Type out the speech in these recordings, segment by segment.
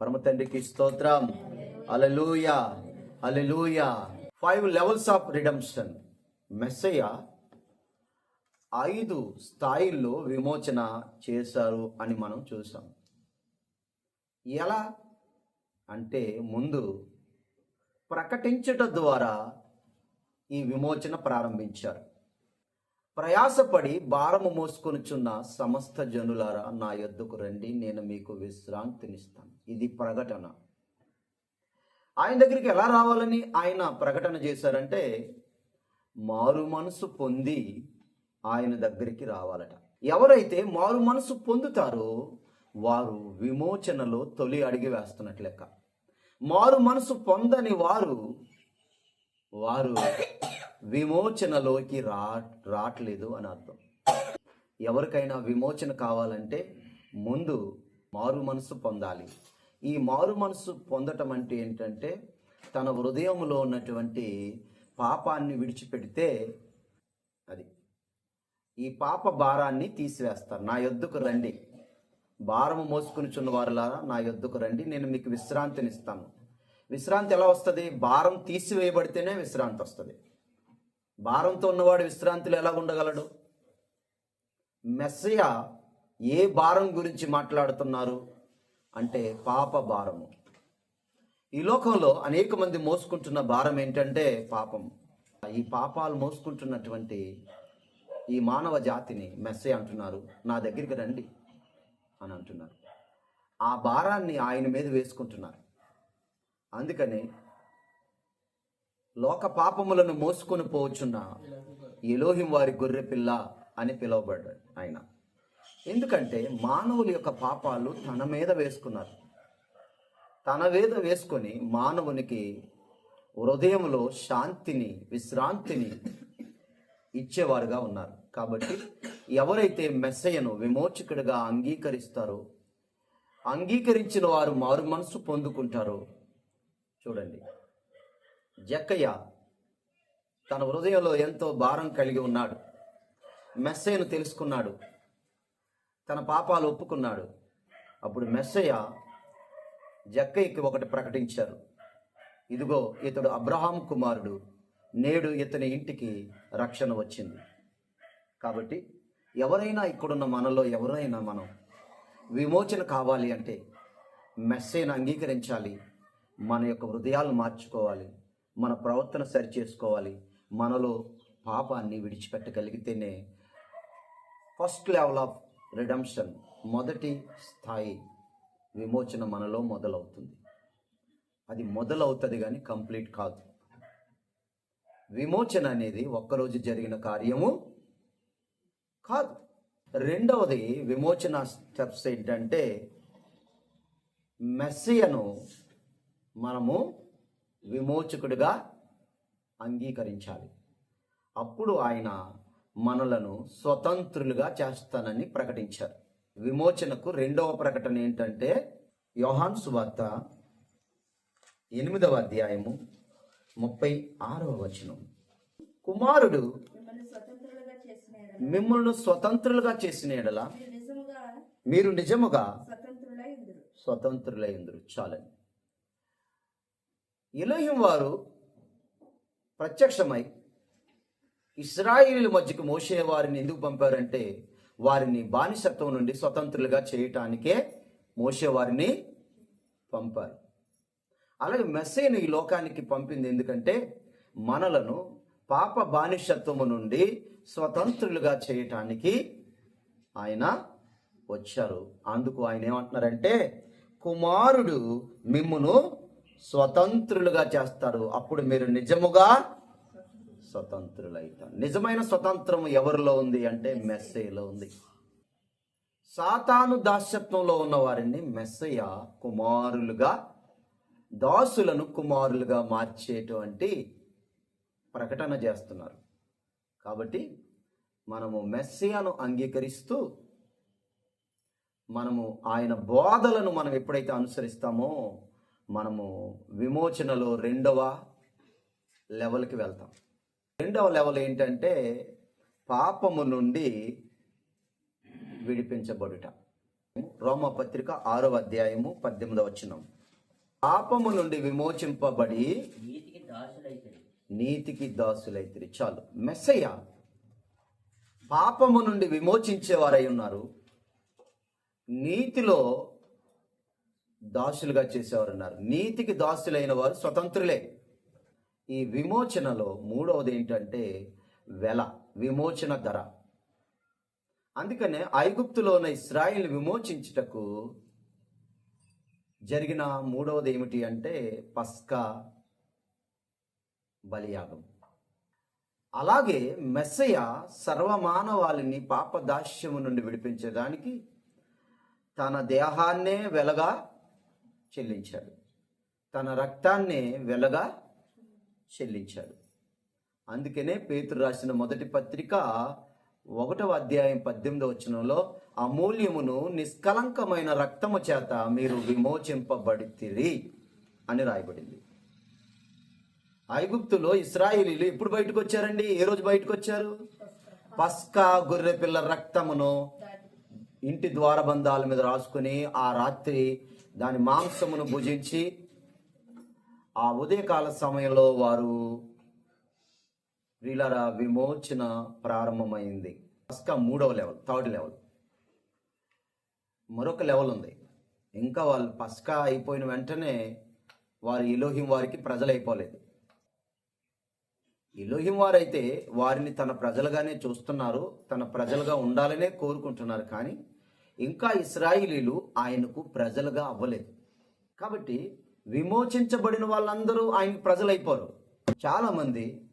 పరమ తండ్రికి స్తోత్రం. Alleluia alleluia five levels of redemption messiah ఐదు స్థాయిల్లో విమోచన చేశారు అని మనం చూసాం. ఎలా అంటే ముందు ప్రకటించుట ద్వారా ఈ విమోచన ప్రారంభించారు. ప్రయాసపడి భారము మోసుకొనుచున్న సమస్త జనులారా నా యొద్దకు రండి నేను మీకు విశ్రాంతినిస్తాను. ఇది ప్రకటన. ఆయన దగ్గరికి ఎలా రావాలని ఆయన ప్రకటన చేశారంటే మారు మనసు పొంది ఆయన దగ్గరికి రావాలట. ఎవరైతే మారు మనసు పొందుతారో వారు విమోచనలో తొలి అడిగి వేస్తున్నట్లు లెక్క. మారు మనసు పొందని వారు వారు విమోచనలోకి రా రావట్లేదు అని అర్థం. ఎవరికైనా విమోచన కావాలంటే ముందు మారు మనసు పొందాలి. ఈ మారు మనసు పొందటం అంటే ఏంటంటే తన హృదయంలో ఉన్నటువంటి పాపాన్ని విడిచిపెడితే అది. ఈ పాప భారాన్ని తీసివేస్తారు. నా యొద్దకు రండి. భారము మోసుకునిచున్న వారులారా నా యొద్దకు రండి. నేను మీకు విశ్రాంతినిస్తాను. విశ్రాంతి ఎలా వస్తుంది? భారం తీసివేయబడితేనే విశ్రాంతి వస్తుంది. భారంతో ఉన్నవాడు విశ్రాంతిలో ఎలా ఉండగలడు? మెస్సయ ఏ భారం గురించి మాట్లాడుతున్నారు అంటే పాప భారము. ఈ లోకంలో అనేక మంది మోసుకుంటున్న భారం ఏంటంటే పాపం. ఈ పాపాలు మోసుకుంటున్నటువంటి ఈ మానవ జాతిని మెస్సే అంటున్నారు. నా దగ్గరికి రండి అని అంటున్నారు. ఆ భారాన్ని ఆయన మీద వేసుకుంటున్నారు. అందుకని లోక పాపములను మోసుకొని పోవచ్చున్న ఎలోహిం వారి గొర్రె పిల్ల అని పిలువబడ్డాడు ఆయన. ఎందుకంటే మానవుల యొక్క పాపాలు తన మీద వేసుకున్నారు. తన మీద వేసుకొని మానవునికి హృదయంలో శాంతిని విశ్రాంతిని ఇచ్చేవారుగా ఉన్నారు. కాబట్టి ఎవరైతే మెస్సయ్యను విమోచకుడిగా అంగీకరిస్తారో అంగీకరించిన వారు మారు మనసు పొందుకుంటారో చూడండి. జక్కయ్య తన హృదయంలో ఎంతో భారం కలిగి ఉన్నాడు. మెస్సయ్యను తెలుసుకున్నాడు. తన పాపాలు ఒప్పుకున్నాడు. అప్పుడు మెస్సయ్య జక్కయ్యకి ఒకటి ప్రకటించారు. ఇదిగో ఇతడు అబ్రహాం కుమారుడు. నేడు ఇతని ఇంటికి రక్షణ వచ్చింది. కాబట్టి ఎవరైనా ఇక్కడున్న మనలో ఎవరైనా మనం విమోచన కావాలి అంటే మెస్సేను అంగీకరించాలి. మన యొక్క హృదయాలు మార్చుకోవాలి. మన ప్రవర్తన సరి చేసుకోవాలి మనలో పాపాన్ని విడిచిపెట్టగలిగితేనే ఫస్ట్ లెవెల్ ఆఫ్ రిడమ్షన్ మొదటి స్థాయి విమోచన మనలో మొదలవుతుంది. అది మొదలవుతుంది కానీ కంప్లీట్ కాదు. విమోచన అనేది ఒక్కరోజు జరిగిన కార్యము కాదు. రెండవది విమోచన స్టెప్స్ ఏంటంటే మెస్సియను మనము విమోచకుడిగా అంగీకరించాలి. అప్పుడు ఆయన మనలను స్వతంత్రులుగా చేస్తానని ప్రకటించారు. విమోచనకు రెండవ ప్రకటన ఏంటంటే యోహాన్ సువార్త ఎనిమిదవ అధ్యాయము ముప్పై ఆరవ వచనం. కుమారుడు మిమ్మల్ని స్వతంత్రులుగా చేసిన ఎడల మీరు నిజముగా స్వతంత్రులై చాలని ఇలహిం వారు ప్రత్యక్షమై ఇస్రాయిల్ మధ్యకు మోసే వారిని ఎందుకు పంపారంటే వారిని బానిసత్వం నుండి స్వతంత్రులుగా చేయటానికే మోసే వారిని పంపారు. అలాగే మెస్సేను ఈ లోకానికి పంపింది ఎందుకంటే మనలను పాప బానిసత్వము నుండి స్వతంత్రులుగా చేయటానికి ఆయన వచ్చారు. అందుకు ఆయన ఏమంటున్నారంటే కుమారుడు మిమ్మును స్వతంత్రులుగా చేస్తాడు అప్పుడు మీరు నిజముగా స్వతంత్రులైతారు. నిజమైన స్వతంత్రం ఎవరిలో ఉంది అంటే మెస్సయ్యలో ఉంది. సాతాను దాస్యత్వంలో ఉన్న వారిని మెస్సయ్య కుమారులుగా దాసులను కుమారులుగా మార్చేటువంటి ప్రకటన చేస్తున్నారు. కాబట్టి మనము మెస్సియాను అంగీకరిస్తూ మనము ఆయన బోధలను మనం ఎప్పుడైతే అనుసరిస్తామో మనము విమోచనలో రెండవ లెవెల్కి వెళ్తాం. రెండవ లెవెల్ ఏంటంటే పాపము నుండి విడిపించబడుట. రోమ పత్రిక ఆరో అధ్యాయము పద్దెనిమిదవ వచనం. పాపము నుండి విమోచింపబడి నీతికి దాసులైతిరి. చాలు. మెస్సయ్య పాపము నుండి విమోచించేవారై ఉన్నారు. నీతిలో దాసులుగా చేసేవారు ఉన్నారు నీతికి దాసులైన వారు స్వతంత్రులే. ఈ విమోచనలో మూడవది ఏంటంటే వెల విమోచన ధర. అందుకనే ఐగుప్తులో ఉన్న ఇస్రాయిల్ విమోచించుటకు జరిగిన మూడవది ఏమిటి అంటే పస్కా బలియాగం. అలాగే మెస్సయ సర్వమానవాళిని పాపదాస్యము నుండి విడిపించేదానికి తన దేహాన్నే వెలగా చెల్లించాడు. తన రక్తాన్ని వెలగా చెల్లించాడు. అందుకనే పేతురు రాసిన మొదటి పత్రిక ఒకటవ అధ్యాయం పద్దెనిమిదవ వచనంలో అమూల్యమును నిష్కలంకమైన రక్తము చేత మీరు విమోచింపబడితిరి అని రాయబడింది. ఐగుప్తులో ఇస్రాయిలీలు ఎప్పుడు బయటకు వచ్చారండి? ఏ రోజు బయటకు వచ్చారు? పస్కా గొర్రె పిల్ల రక్తమును ఇంటి ద్వారబంధాల మీద రాసుకుని ఆ రాత్రి దాని మాంసమును భుజించి ఆ ఉదయకాల సమయంలో వారు వీళ్ళ విమోచన ప్రారంభమైంది. పస్కా మూడవ లెవెల్ థర్డ్ లెవెల్. మరొక లెవెల్ ఉంది. ఇంకా వాళ్ళు పస్కా అయిపోయిన వెంటనే వారు ఇలోహిం వారికి ప్రజలైపోలేదు. ఇలోహిం వారైతే వారిని తన ప్రజలుగానే చూస్తున్నారు తన ప్రజలుగా ఉండాలనే కోరుకుంటున్నారు. కానీ ఇంకా ఇస్రాయిలీలు ఆయనకు ప్రజలుగా అవ్వలేదు. కాబట్టి విమోచించబడిన వాళ్ళందరూ ఆయన ప్రజలైపోరు. చాలామంది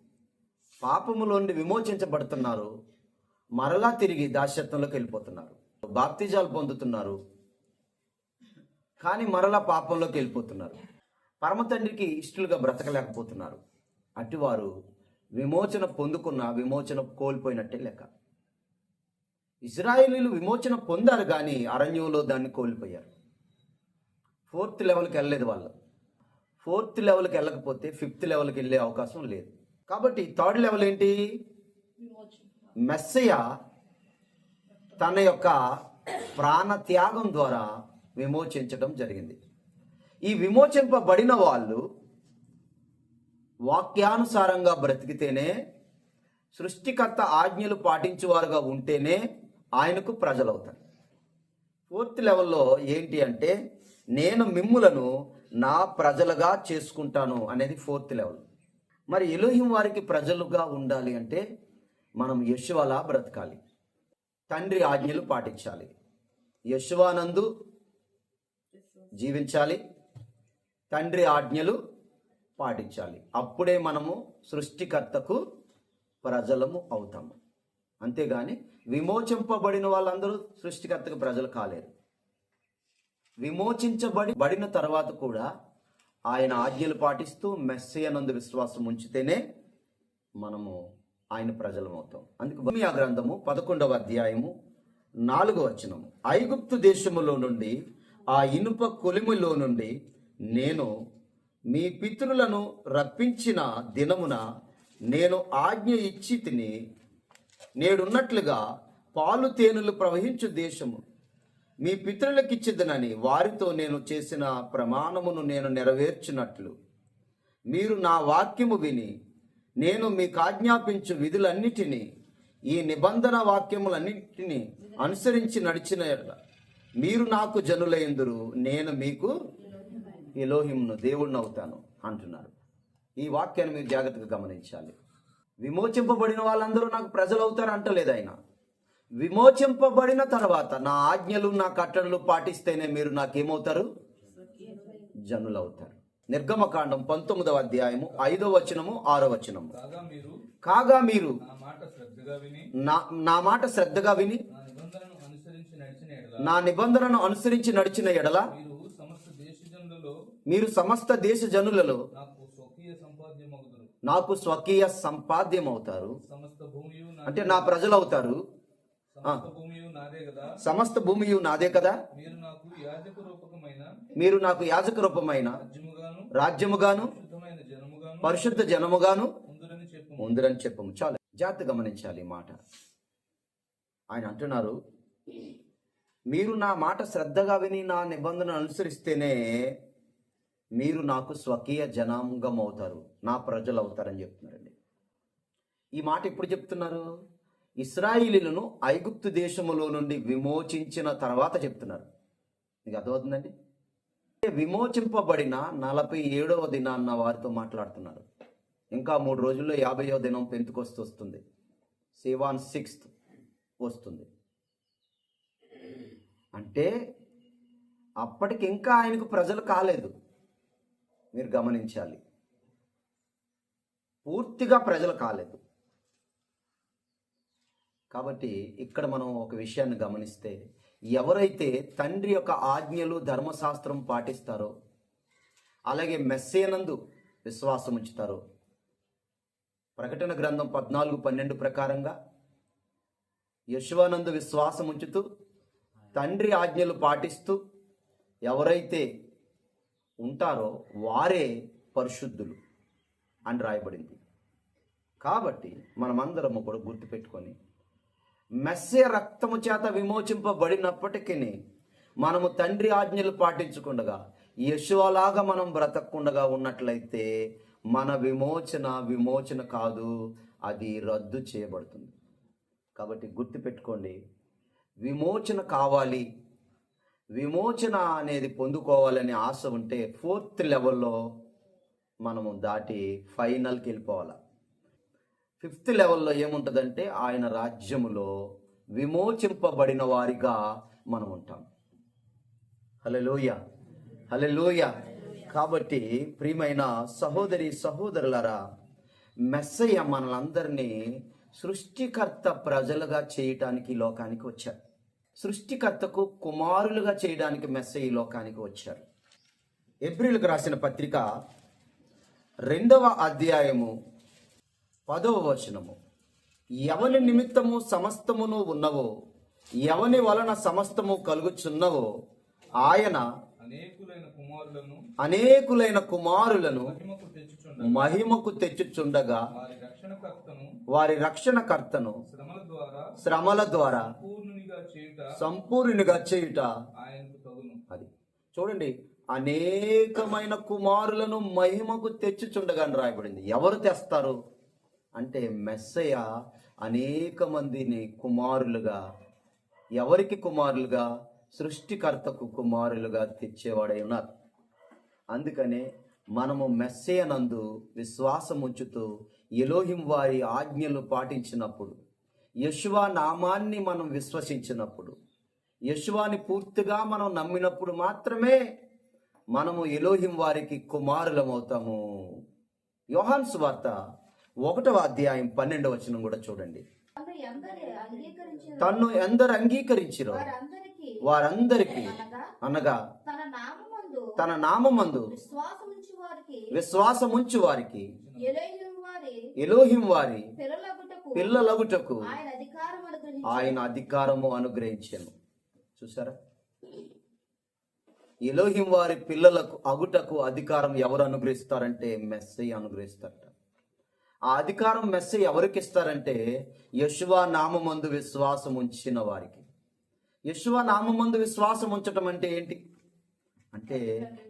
పాపములోండి విమోచించబడుతున్నారు. మరలా తిరిగి దాస్యత్వంలోకి వెళ్ళిపోతున్నారు. బాప్తిజాలు పొందుతున్నారు. కానీ మరలా పాపంలోకి వెళ్ళిపోతున్నారు. పరమ తండ్రికి ఇష్టలుగా బ్రతకలేకపోతున్నారు. అటువారు విమోచన పొందుకున్న విమోచన కోల్పోయినట్టే లెక్క. ఇజ్రాయేలీలు విమోచన పొందారు కానీ అరణ్యంలో దాన్ని కోల్పోయారు. ఫోర్త్ లెవెల్కి వెళ్ళలేదు వాళ్ళు. ఫోర్త్ లెవెల్కి వెళ్ళకపోతే ఫిఫ్త్ లెవెల్కి వెళ్ళే అవకాశం లేదు. కాబట్టి థర్డ్ లెవెల్ ఏంటి? మెస్సయ తన యొక్క ప్రాణ త్యాగం ద్వారా విమోచించడం జరిగింది. ఈ విమోచింపబడిన వాళ్ళు వాక్యానుసారంగా బ్రతికితేనే సృష్టికర్త ఆజ్ఞలు పాటించేవారుగా ఉంటేనే ఆయనకు ప్రజలవుతారు. ఫోర్త్ లెవెల్లో ఏంటి అంటే నేను మిమ్ములను నా ప్రజలుగా చేసుకుంటాను అనేది ఫోర్త్ లెవెల్. మరి ఎలోహిం వారికి ప్రజలుగా ఉండాలి అంటే మనం యశువలా బ్రతకాలి. తండ్రి ఆజ్ఞలు పాటించాలి. యశువానందు జీవించాలి. తండ్రి ఆజ్ఞలు పాటించాలి. అప్పుడే మనము సృష్టికర్తకు ప్రజలము అవుతాము. అంతేగాని విమోచింపబడిన వాళ్ళందరూ సృష్టికర్తకు ప్రజలు కాలేరు. విమోచించబడి బడిన తర్వాత కూడా ఆయన ఆజ్ఞలు పాటిస్తూ మెస్సయనందు విశ్వాసం ఉంచితేనే మనము ఆయన ప్రజలమవుతాం. అందుకు భూమి గ్రంథము పదకొండవ అధ్యాయము నాలుగో వచనము. ఐగుప్తు దేశములో నుండి ఆ ఇనుప కొలిమిలో నుండి నేను మీ పితరులను రప్పించిన దినమున నేను ఆజ్ఞ ఇచ్చి తిని నేడున్నట్లుగా పాలు తేనెలు ప్రవహించు దేశము. మీ పితరులకిచ్చిదనని వారితో నేను చేసిన ప్రమాణమును నేను నెరవేర్చినట్లు. మీరు నా వాక్యము విని నేను మీకు ఆజ్ఞాపించు విధులన్నిటినీ ఈ నిబంధన వాక్యములన్నిటినీ అనుసరించి నడిచిన మీరు నాకు జనులైందురు నేను మీకు ఎలోహింను దేవుణ్ణి అవుతాను అంటున్నారు. ఈ వాక్యాన్ని మీరు జాగ్రత్తగా గమనించాలి. విమోచింపబడిన వాళ్ళందరూ నాకు ప్రజలు అవుతారు అంటలేదు ఆయన. విమోచింపబడిన తర్వాత నా ఆజ్ఞలు నా కట్టడలు పాటిస్తేనే మీరు నాకేమవుతారు? జనులు అవుతారు నిర్గమకాండం పంతొమ్మిదవ అధ్యాయము ఐదో వచనము ఆరో వచనము. కాగా మీరు నా మాట శ్రద్ధగా విని నా నా మాట శ్రద్ధగా విని నా నిబంధనను అనుసరించి నడిచిన ఎడల మీరు సమస్త దేశ జనులలో నాకు స్వకీయ సంపాద్యం అవుతారు అంటే నా ప్రజలు అవుతారు సమస్త భూమియు నాదే కదా. మీరు నాకు యాజక రూపమైన రాజ్యముగాను పరిశుద్ధ జనముగాను ఉందిరని చెప్పము. చాలు. జాగ్రత్త గమనించాలి ఈ మాట. ఆయన అంటున్నారు మీరు నా మాట శ్రద్ధగా విని నా నిబంధన అనుసరిస్తేనే మీరు నాకు స్వకీయ జనాంగం అవుతారు నా ప్రజలు అవుతారని చెప్తున్నారండి. ఈ మాట ఎప్పుడు చెప్తున్నారు? ఇస్రాయిలీలను ఐగుప్తు దేశములో నుండి విమోచించిన తర్వాత చెప్తున్నారు. మీకు అర్థమవుతుందండి? విమోచింపబడిన నలభై ఏడవ దినాన్న వారితో మాట్లాడుతున్నారు. ఇంకా మూడు రోజుల్లో యాభైవ దినం పెంతుకొస్తూ వస్తుంది. సేవాన్ సిక్స్త్ వస్తుంది. అంటే అప్పటికి ఇంకా ఆయనకు ప్రజలు కాలేదు. మీరు గమనించాలి. పూర్తిగా ప్రజలు కాలేదు. కాబట్టి ఇక్కడ మనం ఒక విషయాన్ని గమనిస్తే ఎవరైతే తండ్రి యొక్క ఆజ్ఞలు ధర్మశాస్త్రం పాటిస్తారో అలాగే మెస్సేనందు విశ్వాసం ఉంచుతారో ప్రకటన గ్రంథం పద్నాలుగు పన్నెండు ప్రకారంగా యశువానందు విశ్వాసం ఉంచుతూ తండ్రి ఆజ్ఞలు పాటిస్తూ ఎవరైతే ఉంటారో వారే పరిశుద్ధులు అని రాయబడింది. కాబట్టి మనమందరము కూడా గుర్తుపెట్టుకొని మెస్సే రక్తము చేత విమోచింపబడినప్పటికీ మనము తండ్రి ఆజ్ఞలు పాటించకుండగా యశువలాగా మనం బ్రతకకుండగా ఉన్నట్లయితే మన విమోచన విమోచన కాదు అది రద్దు చేయబడుతుంది. కాబట్టి గుర్తుపెట్టుకోండి విమోచన కావాలి విమోచన అనేది పొందుకోవాలనే ఆశ ఉంటే ఫోర్త్ లెవెల్లో మనము దాటి ఫైనల్కి వెళ్ళిపోవాలి. ఫిఫ్త్ లెవెల్లో ఏముంటుందంటే ఆయన రాజ్యములో విమోచింపబడిన వారిగా మనం ఉంటాం. హలెలూయ హలెలూయ కాబట్టి ప్రియమైన సహోదరి సహోదరులరా మెస్సయ్య మనలందరినీ సృష్టికర్త ప్రజలుగా చేయటానికి లోకానికి వచ్చారు సృష్టికర్తకు కుమారులుగా చేయడానికి మెస్సయ్య ఈ లోకానికి వచ్చారు. ఏప్రిల్కి రాసిన పత్రిక రెండవ అధ్యాయము పదవ వచనము. ఎవని నిమిత్తము సమస్తమును ఉన్నవో ఎవని వలన సమస్తము కలుగుచున్నవో ఆయన అనేకులైన కుమారులను మహిమకు తెచ్చుచుండ మహిమకు తెచ్చుచుండగా వారి రక్షణకర్తను శ్రమల ద్వారా శ్రమల ద్వారా పూర్ణునిగా చేయుట సంపూర్ణునిగా చేయుట. అది. చూడండి అనేకమైన కుమారులను మహిమకు తెచ్చుచుండగా అని రాయబడింది. ఎవరు తెస్తారు? అంటే మెస్సయ్య అనేక మందిని కుమారులుగా ఎవరికి కుమారులుగా? సృష్టికర్తకు కుమారులుగా తెచ్చేవాడై ఉన్నారు. అందుకనే మనము మెస్సయనందు విశ్వాసం ఉంచుతూ ఎలోహిం వారి ఆజ్ఞలు పాటించినప్పుడు యశువా నామాన్ని మనం విశ్వసించినప్పుడు యశువాని పూర్తిగా మనం నమ్మినప్పుడు మాత్రమే మనము ఎలోహిం వారికి కుమారులమవుతాము. యోహాన్ సువార్త ఒకటవ అధ్యాయం పన్నెండవ వచనం కూడా చూడండి. తను ఎందరి అంగీకరించిన తన్ను ఎందరు అంగీకరించిరో? వారందరికీ అనగా తన నామమందు విశ్వాసముంచు వారికి ఎలోహిం వారి పిల్లలగుటకు ఆయన అధికారము అనుగ్రహించాను. చూసారా ఎలోహిం వారి పిల్లలకు అగుటకు అధికారం ఎవరు అనుగ్రహిస్తారంటే మెస్సై అనుగ్రహిస్తారట. ఆ అధికారం మెస్సై ఎవరికి ఇస్తారంటే యశువా నామమందు విశ్వాసం ఉంచిన వారికి. యశువా నామమందు విశ్వాసం ఉంచటం అంటే ఏంటి? అంటే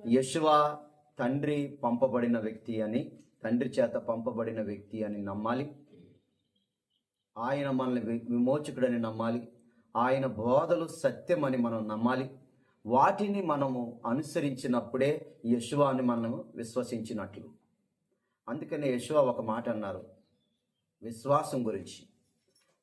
యశువా తండ్రి పంపబడిన వ్యక్తి అని తండ్రి చేత పంపబడిన వ్యక్తి అని నమ్మాలి. ఆయన మనల్ని వి- విమోచకుడని నమ్మాలి. ఆయన బోధలు సత్యమని మనం నమ్మాలి. వాటిని మనము అనుసరించినప్పుడే యశువాని మనము విశ్వసించినట్లు. అందుకనే యశువ ఒక మాట అన్నారు. విశ్వాసం గురించి.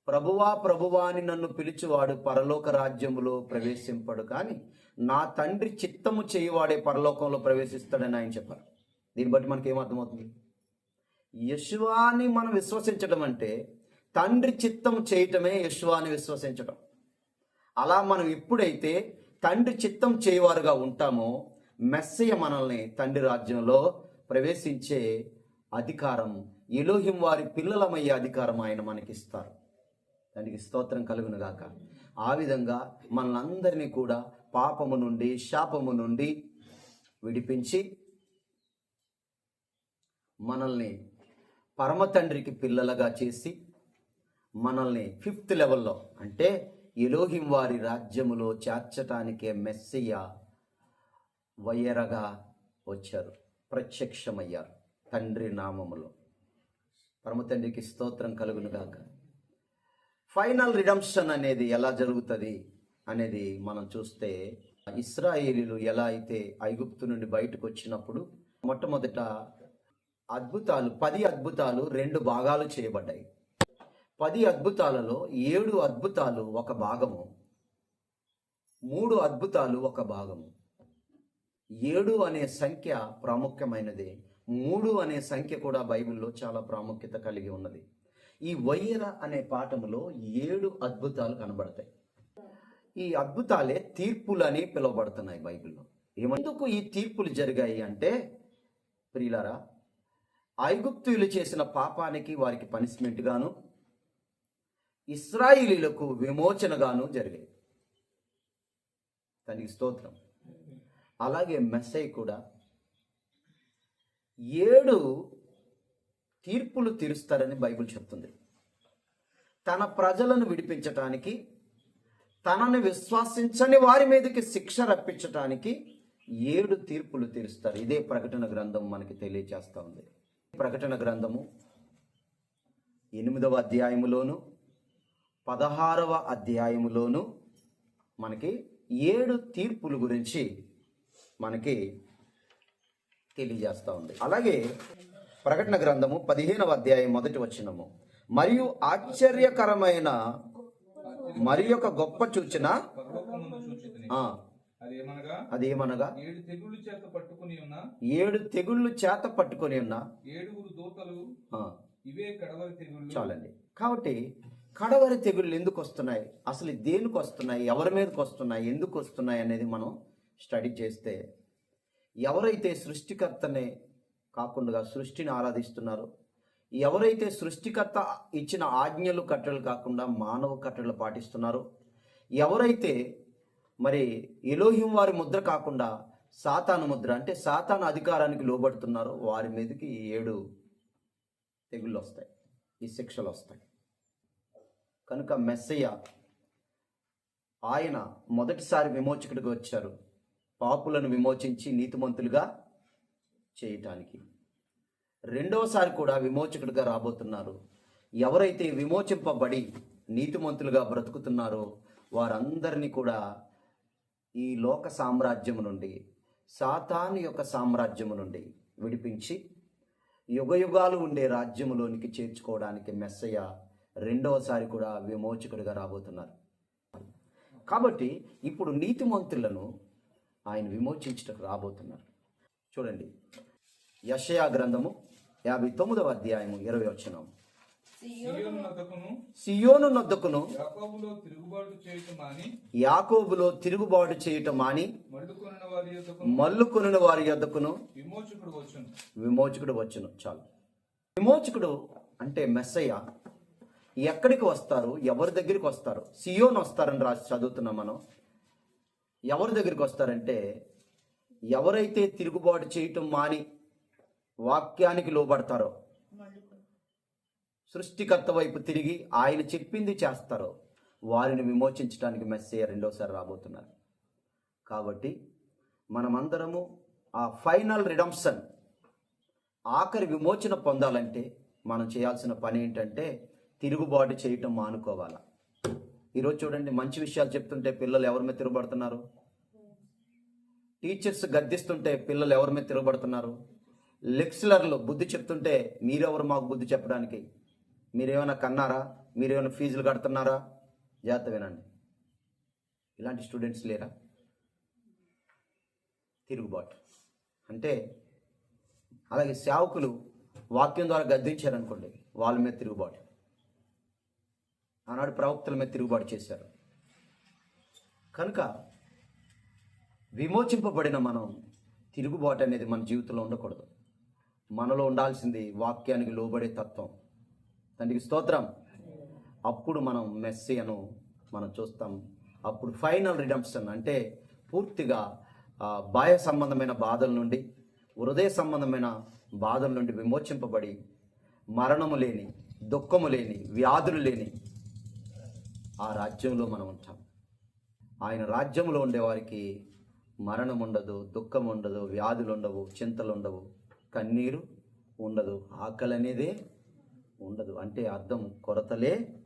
ప్రభువా ప్రభువా అని నన్ను పిలిచివాడు పరలోక రాజ్యములో ప్రవేశింపడు కానీ నా తండ్రి చిత్తము చేయువాడే పరలోకంలో ప్రవేశిస్తాడని ఆయన చెప్పారు. దీన్ని బట్టి మనకి అర్థమవుతుంది? యశువాని మనం విశ్వసించడం అంటే తండ్రి చిత్తం చేయటమే యశ్వాన్ని విశ్వసించటం. అలా మనం ఎప్పుడైతే తండ్రి చిత్తం చేయవారుగా ఉంటామో మెస్సయ్య మనల్ని తండ్రి రాజ్యంలో ప్రవేశించే అధికారం ఎలోహిం వారి పిల్లలమయ్యే అధికారం ఆయన మనకిస్తారు. దానికి స్తోత్రం కలుగును గాక. ఆ విధంగా మనలందరినీ కూడా పాపము నుండి శాపము నుండి విడిపించి మనల్ని పరమ తండ్రికి పిల్లలుగా చేసి మనల్ని ఫిఫ్త్ లెవెల్లో అంటే ఎలోహిం వారి రాజ్యములో చేర్చటానికే మెస్సియ వయ్యరగా వచ్చారు ప్రత్యక్షమయ్యారు తండ్రి నామములో. పరమ తండ్రికి స్తోత్రం కలుగును గాక. ఫైనల్ రిడమ్షన్ అనేది ఎలా జరుగుతుంది అనేది మనం చూస్తే ఇస్రాయేలీలు ఎలా అయితే ఐగుప్తు నుండి బయటకు వచ్చినప్పుడు మొట్టమొదట అద్భుతాలు పది అద్భుతాలు రెండు భాగాలు చేయబడ్డాయి. పది అద్భుతాలలో ఏడు అద్భుతాలు ఒక భాగము. మూడు అద్భుతాలు ఒక భాగము. ఏడు అనే సంఖ్య ప్రాముఖ్యమైనది. మూడు అనే సంఖ్య కూడా బైబిల్లో చాలా ప్రాముఖ్యత కలిగి ఉన్నది. ఈ వయ్యర అనే పాఠములో ఏడు అద్భుతాలు కనబడతాయి. ఈ అద్భుతాలే తీర్పులని పిలువబడుతున్నాయి బైబిల్లో. ఏమందుకు ఈ తీర్పులు జరిగాయి అంటే ప్రియులారా ఐగుప్తులు చేసిన పాపానికి వారికి పనిష్మెంట్ గాను ఇస్రాయిలీలకు విమోచనగాను జరిగేది. దానికి స్తోత్రం. అలాగే మెస్సై కూడా ఏడు తీర్పులు తీరుస్తారని బైబిల్ చెప్తుంది. తన ప్రజలను విడిపించటానికి తనని విశ్వాసించని వారి మీదకి శిక్ష రప్పించటానికి ఏడు తీర్పులు తీరుస్తారు. ఇదే ప్రకటన గ్రంథం మనకి తెలియజేస్తూ ఉంది. ప్రకటన గ్రంథము ఎనిమిదవ అధ్యాయములోను పదహారవ అధ్యాయములోను మనకి ఏడు తీర్పుల గురించి మనకి తెలియజేస్తా ఉంది. అలాగే ప్రకటన గ్రంథము పదిహేనవ అధ్యాయం మొదటి వచ్చినము మరియు ఆశ్చర్యకరమైన మరి ఒక గొప్ప సూచన ఆ, అదేమనగా ఏడు తెగుళ్ళు చేత పట్టుకుని ఉన్న ఏడు తెగుళ్ళు చేత పట్టుకొని ఉన్న. ఏడుగురు దూతలు ఆ, ఇవే కడవరి తెగుళ్ళు. చాలండి. కాబట్టి కడవరి తెగుళ్ళు ఎందుకు వస్తున్నాయి? అసలు దేనికి వస్తున్నాయి? ఎవరి మీదకి వస్తున్నాయి? ఎందుకు వస్తున్నాయి అనేది మనం స్టడీ చేస్తే ఎవరైతే సృష్టికర్తనే కాకుండా సృష్టిని ఆరాధిస్తున్నారో ఎవరైతే సృష్టికర్త ఇచ్చిన ఆజ్ఞలు కట్టలు కాకుండా మానవ కట్టలు పాటిస్తున్నారో ఎవరైతే మరి ఎలోహిం వారి ముద్ర కాకుండా సాతాను ముద్ర అంటే సాతాను అధికారానికి లోబడుతున్నారో వారి మీదకి ఈ ఏడు తెగుళ్ళు వస్తాయి. ఈ శిక్షలు వస్తాయి. కనుక మెస్సయ్య ఆయన మొదటిసారి విమోచకుడిగా వచ్చారు. పాపులను విమోచించి నీతిమంతులుగా చేయటానికి. రెండవసారి కూడా విమోచకుడిగా రాబోతున్నారు. ఎవరైతే విమోచింపబడి నీతిమంతులుగా బ్రతుకుతున్నారో వారందరినీ కూడా ఈ లోక సామ్రాజ్యము నుండి సాతాను యొక్క సామ్రాజ్యము నుండి విడిపించి యుగయుగాలు ఉండే రాజ్యములోనికి చేర్చుకోవడానికి మెస్సయ్య రెండవసారి కూడా విమోచకుడిగా రాబోతున్నారు. కాబట్టి ఇప్పుడు నీతిమంతులను ఆయన విమోచించటకు రాబోతున్నారు. చూడండి. యషయా గ్రంథము యాభై తొమ్మిదవ అధ్యాయము ఇరవై వచ్చినాం సియోను నొద్దకును యాకోబులో తిరుగుబాటు చేయటం మాని మడ్డుకొనిన వారి యొద్దకును విమోచకుడు వచ్చును. చాలు. విమోచకుడు అంటే మెస్సయ్య ఎక్కడికి వస్తారు? ఎవరి దగ్గరికి వస్తారు? సియోన్ వస్తారని రాసి చదువుతున్నాం మనం. ఎవరి దగ్గరికి వస్తారంటే ఎవరైతే తిరుగుబాటు చేయటం మాని వాక్యానికి లోబడతారో సృష్టికర్త వైపు తిరిగి ఆయన చెప్పింది చేస్తారో వారిని విమోచించడానికి మెస్సే రెండోసారి రాబోతున్నారు. కాబట్టి మనమందరము ఆ ఫైనల్ రిడమ్షన్ ఆఖరి విమోచన పొందాలంటే మనం చేయాల్సిన పని ఏంటంటే తిరుగుబాటు చేయటం మానుకోవాలా? ఈరోజు చూడండి మంచి విషయాలు చెప్తుంటే పిల్లలు ఎవరి మీద తిరుగుబడుతున్నారు? టీచర్స్ గద్దిస్తుంటే పిల్లలు ఎవరి మీద తిరుగుబడుతున్నారు? లెక్చరర్లు బుద్ధి చెప్తుంటే మీరెవరు మాకు బుద్ధి చెప్పడానికి? మీరేమైనా కన్నారా? మీరేమైనా ఫీజులు కడుతున్నారా? జాగ్రత్త వినండి. ఇలాంటి స్టూడెంట్స్ లేరా? తిరుగుబాటు. అంటే అలాగే సేవకులు వాక్యం ద్వారా గద్దించారనుకోండి వాళ్ళ మీద తిరుగుబాటు. ఆనాడు ప్రవక్తల మీద తిరుగుబాటు చేశారు. కనుక విమోచింపబడిన మనం తిరుగుబాటు అనేది మన జీవితంలో ఉండకూడదు. మనలో ఉండాల్సింది వాక్యానికి లోబడే తత్వం. తండ్రికి స్తోత్రం. అప్పుడు మనం మెస్సియను మనం చూస్తాం. అప్పుడు ఫైనల్ రిడమ్షన్ అంటే పూర్తిగా బాహ్య సంబంధమైన బాధల నుండి హృదయ సంబంధమైన బాధల నుండి విమోచింపబడి మరణము లేని దుఃఖము లేని వ్యాధులు లేని ఆ రాజ్యంలో మనం ఉంటాం. ఆయన రాజ్యంలో ఉండేవారికి మరణం ఉండదు దుఃఖం ఉండదు వ్యాధులు ఉండవు చింతలు ఉండవు కన్నీరు ఉండదు. ఆకలి అనేదే ఉండదు. అంటే అర్థం కొరతలే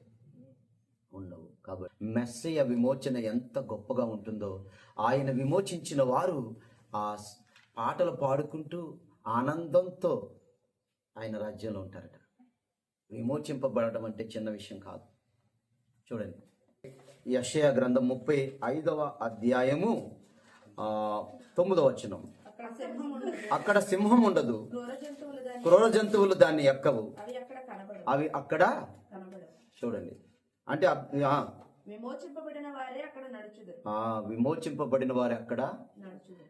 ఉండవు. కాబట్టి మెస్సయ విమోచన ఎంత గొప్పగా ఉంటుందో ఆయన విమోచించిన వారు ఆ పాటలు పాడుకుంటూ ఆనందంతో ఆయన రాజ్యంలో ఉంటారట. విమోచింపబడటం అంటే చిన్న విషయం కాదు. చూడండి. యషయ గ్రంథం ముప్పై ఐదవ అధ్యాయము ఆ, తొమ్మిదవ వచనం. అక్కడ సింహం ఉండదు. క్రూర జంతువులు దాన్ని ఎక్కవు. అవి అక్కడ చూడండి. అంటే విమోచింపబడిన వారే అక్కడ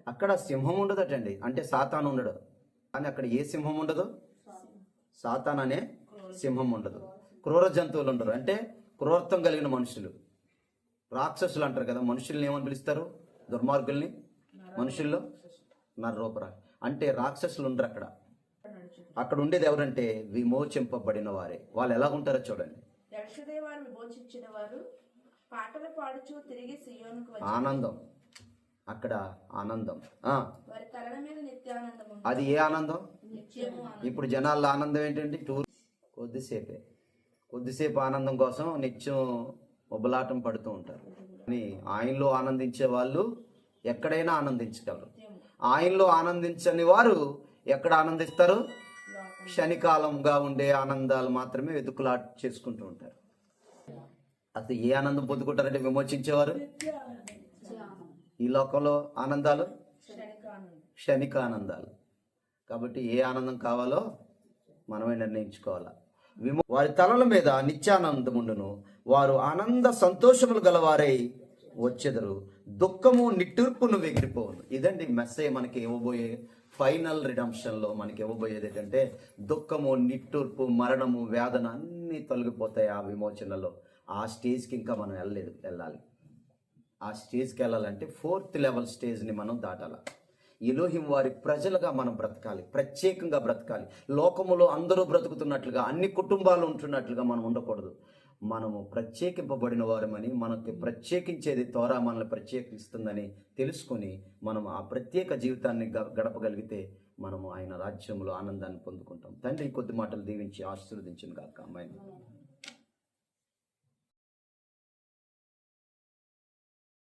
అక్కడ సింహం ఉండదటండి. అంటే సాతాను ఉండడు. కానీ అక్కడ ఏ సింహం ఉండదు? సాతాన్. అనే సింహం ఉండదు. క్రూర జంతువులు ఉండరు. అంటే క్రూరత్వం కలిగిన మనుషులు. రాక్షసులు అంటారు కదా మనుషుల్ని ఏమని పిలుస్తారు? దుర్మార్గుల్ని? మనుషుల్లో నర్రోపర. అంటే రాక్షసులు ఉండరు అక్కడ. అక్కడ ఉండేది ఎవరంటే విమోచింపబడిన వారే వాళ్ళు ఎలా ఉంటారో చూడండి పాటలు పాడుచు తిరిగి ఆనందం. అక్కడ ఆనందం. అది ఏ ఆనందం. ఇప్పుడు జనాల ఆనందం ఏంటంటే టూర్ కొద్దిసేపే. కొద్దిసేపు ఆనందం కోసం నిత్యం ఉబలాటం పడుతూ ఉంటారు. కానీ ఆయనలో ఆనందించే వాళ్ళు ఎక్కడైనా ఆనందించగలరు. ఆయనలో ఆనందించని వారు ఎక్కడ ఆనందిస్తారు? క్షణికాలంగా ఉండే ఆనందాలు మాత్రమే వెతుకులాట చేసుకుంటూ ఉంటారు. అసలు ఏ ఆనందం పొందుకుంటారంటే విమోచించేవారు? ఈ లోకంలో ఆనందాలు? క్షణిక ఆనందాలు కాబట్టి ఏ ఆనందం కావాలో మనమే నిర్ణయించుకోవాలా? విమో వారి తలల మీద నిత్యానందముండును. వారు ఆనంద సంతోషములు గలవారై వచ్చెదరు. దుఃఖము నిట్టూర్పును వెగిరిపోవును. ఇదండి మెస్సే మనకి ఇవ్వబోయే ఫైనల్ రిడమ్షన్లో మనకి ఇవ్వబోయేది ఏంటంటే దుఃఖము నిట్టూర్పు మరణము వేదన అన్నీ తొలగిపోతాయి ఆ విమోచనలో. ఆ స్టేజ్కి ఇంకా మనం వెళ్ళలేదు వెళ్ళాలి. ఆ స్టేజ్కి వెళ్ళాలంటే ఫోర్త్ లెవెల్ స్టేజ్ని మనం దాటాలి. ఎలోహిం వారి ప్రజలుగా మనం బ్రతకాలి ప్రత్యేకంగా బ్రతకాలి. లోకములో అందరూ బ్రతుకుతున్నట్లుగా అన్ని కుటుంబాలు ఉంటున్నట్లుగా మనం ఉండకూడదు. మనము ప్రత్యేకింపబడిన వారమని మనకి ప్రత్యేకించేది తోరా మనల్ని ప్రత్యేకిస్తుందని తెలుసుకొని మనం ఆ ప్రత్యేక జీవితాన్ని గ- గడపగలిగితే మనము ఆయన రాజ్యంలో ఆనందాన్ని పొందుకుంటాం. తండ్రి కొద్ది మాటలు దీవించి ఆశీర్వదించిన కాక అమ్మాయిని.